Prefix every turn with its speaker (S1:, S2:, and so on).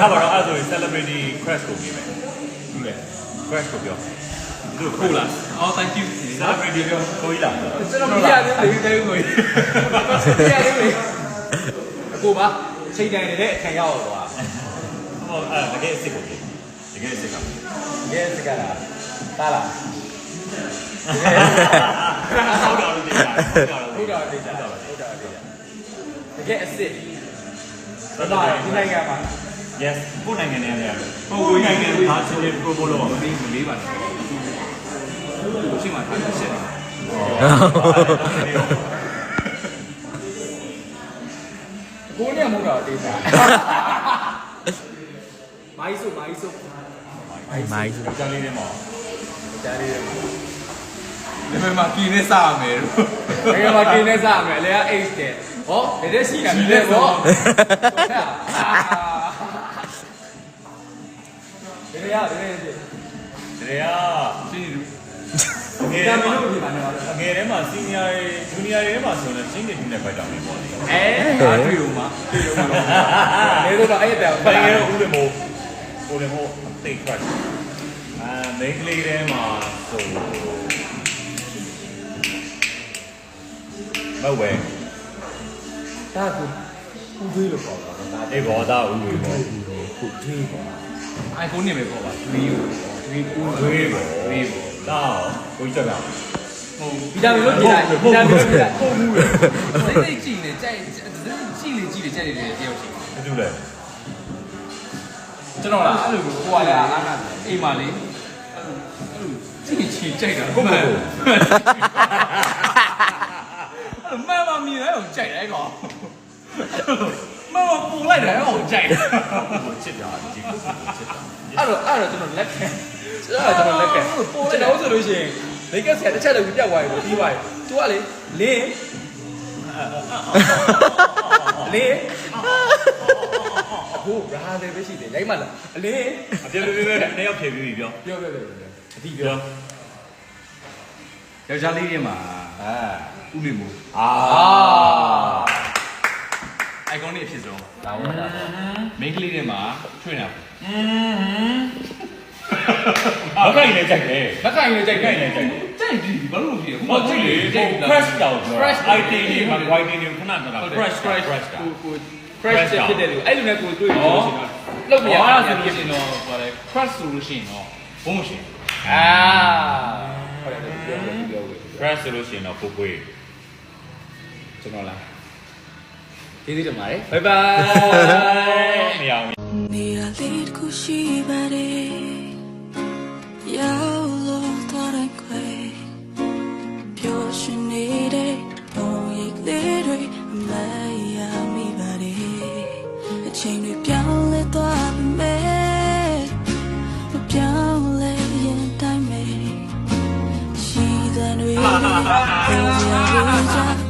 S1: ထားပါတော့အဲ့ဒါဆိုရင် celebrity crash ကိုပြင်မယ်ဟုတ်လေ crash ကိုပြောသူ့
S2: ဟုတ်လားအော် thank you
S1: celebrity ပြောကိုကြီးလား
S2: ကျွန်တော်မရသေးဘူးတေးကိုကြီးမရသေးဘူးကိုပါချိန်တိုင်နေတဲ့အခံရောက်တော့
S1: ဟောအဲ့တကယ်အစ်စ်ကိုပြင်တကယ်အစ်စ်က
S2: ရဲစကားလားတားလား
S1: ဟုတ်တယ်လို့ပြောတာဟုတ်တယ်
S2: ဟုတ်တာဒိတ်တာဟုတ်တာဒိတ်တာတကယ်အစ်စ်ဒါပါဒီနိုင်ငံမှာ
S1: yes ကိုယ်နိုင်ငံနဲ့လည်းကိုယ်နိုင်ငံဘာဆိုလဲ proposal လုပ်အောင်
S2: မလေးပါဘူးရှိမှထားရဆက်ကိုနဲ့မဟုတ်တာတေးတာမိုင်းဆိုမိုင်းဆို
S3: မိုင်း
S1: ဆိုကြားလေးထဲမှာ
S2: ကြားလေးထဲမှာ
S4: လေမမကင်းနေစားမယ်လို့
S2: လေမမကင်းနေစားမယ်လေအဲ့ H တဲ့ဟောဒါတဲ့ရှိတာမြင်တယ်ဗော ဒီရရဒီရ
S1: တကယ်က
S4: ရှင်းနေ
S1: ငယ်
S2: ဒါ
S1: ထဲ
S2: မ
S1: မှာ
S2: လို့ဒီမှာနေပါလား
S1: ငယ်ထဲမှာ senior တွေ junior တွေထဲမှာဆိုရင်ချင်းနေနေဖိုက်တာမျိုးပေါ့လေ။
S2: အဲအားတွေ့ဦးမှာတွေ့ဦးမှာတော့။လေတော့အဲ့တဲ့
S1: ဘယ်ငယ်တော့ဦးတယ်မို့ဦးတယ်မို့သိ crash အာ main ကလေးထဲမှာဆိုမဝဲ
S2: ဒါကူဦးသွေးလို့ပေါ့လားဒါ
S1: အေးဘောသားဦးဝေဘော
S2: ကူသွေးပေါ့
S4: အိုင်ဖုန်းနေပဲပေါ့ပါ3ကို3ကို
S1: ဝေဘောဝေဘောဒါကိုကြီးချက်တာ
S4: ဟို
S2: ဗီတာမင်လို့ပြင်လိုက်ဗီတာမင်လို့ပြင်လိုက်
S4: ပုံမှုရစိတ်စိတ်ကြည့်နေကြိုက်ကြည့်လေကြည့်လေကြက်နေတယ်တယောက်ရှိ
S1: ဘာလို့လဲ
S4: ကျွန်တော်လားအဲ့လိုကိုကလည်းအားနာအိမ်မှာလေအဲ့လိုအဲ့လိုကြည့်ချင်ကြိုက်တာကိုမအဲ့လိုမမမီလည်းကြိုက်တယ်ကောင်မမ ပူလိုက်တယ်ကောင်ကြိုက်တယ်
S1: ကိုချစ်တာဒီကိုချစ်တာ
S2: အဲ့တော့အဲ့တော့ကျွန်တော်လက်ခံအဲ့တော့ကျွန်တော်လက်ကပို့လိုက်တော့ဆိုလို့ရှိရင်လေကဆက်တစ်ချက်တော့ပြတ်သွားပြီပြီးသွားပြီသူကလေလင်းလင်းဟိုရာတယ်ပဲရှိတယ်ရိုက်မှလားအလင်း
S1: အပြည့်ပြည့်ပြည့်တယောက်ဖြည့်ပြီးပြော
S2: ပြောပြောပြောအတိပြော
S1: ပြော
S4: ယောက်ျားလေးတွေမှာ
S1: အာ
S4: ဥလိမို့
S1: အာ
S4: အိုင်ကွန်လေးအဖြစ်ဆုံး
S2: ဒါဝတ်တာ
S4: မိန်းကလေးတွေမှာထွင်တာ
S1: မကိုင်နေကြိုက်တယ်
S4: လက်ကင်လေးကြိုက်
S1: ကိုင်နေကြိုက်တယ်
S4: ကြိုက်ပြီဘာလို့ဖြစ်
S1: ဟောကြည့်လေဟို crash တောင်ပြော
S4: crash
S1: IT တွေမှာ white တွေခဏခဏ
S4: crash crash
S1: crash တာ
S2: ကိုကို crash ဖြစ်တယ်လို့အဲ့လိုနဲ့ကိုတွေ့လို့ရှိရင်လောက်မရ
S4: အဲ့
S2: ဘူး
S4: ဒါဆိုလို့ရှိရင်တော့ဘာလဲ crash ဆိုလို့ရှိရင်တော့ဘုံမရှိ
S2: အာဟုတ်တယ်ပြောပြောပြော
S1: crash ဆိုလို့ရှိရင်တော့ကိုကို
S2: ကျွန်တော်လား ကျေးဇူးတင်ပါတယ် bye bye
S1: မရဘူး
S5: နေရာလေးတစ်ခုရှိပါတယ်ရောက်လို့တော့တဲ့ခွေပျော်ရွှင်နေတဲ့ပုံရိပ်လေးတွေအမရမိပါတယ်အချိန်တွေပြောင်းလဲသွားပြီမဲ့မပြောင်းလဲရင်တိုင်းပဲရှိတဲ့တွေပြောစရာတွေကြကို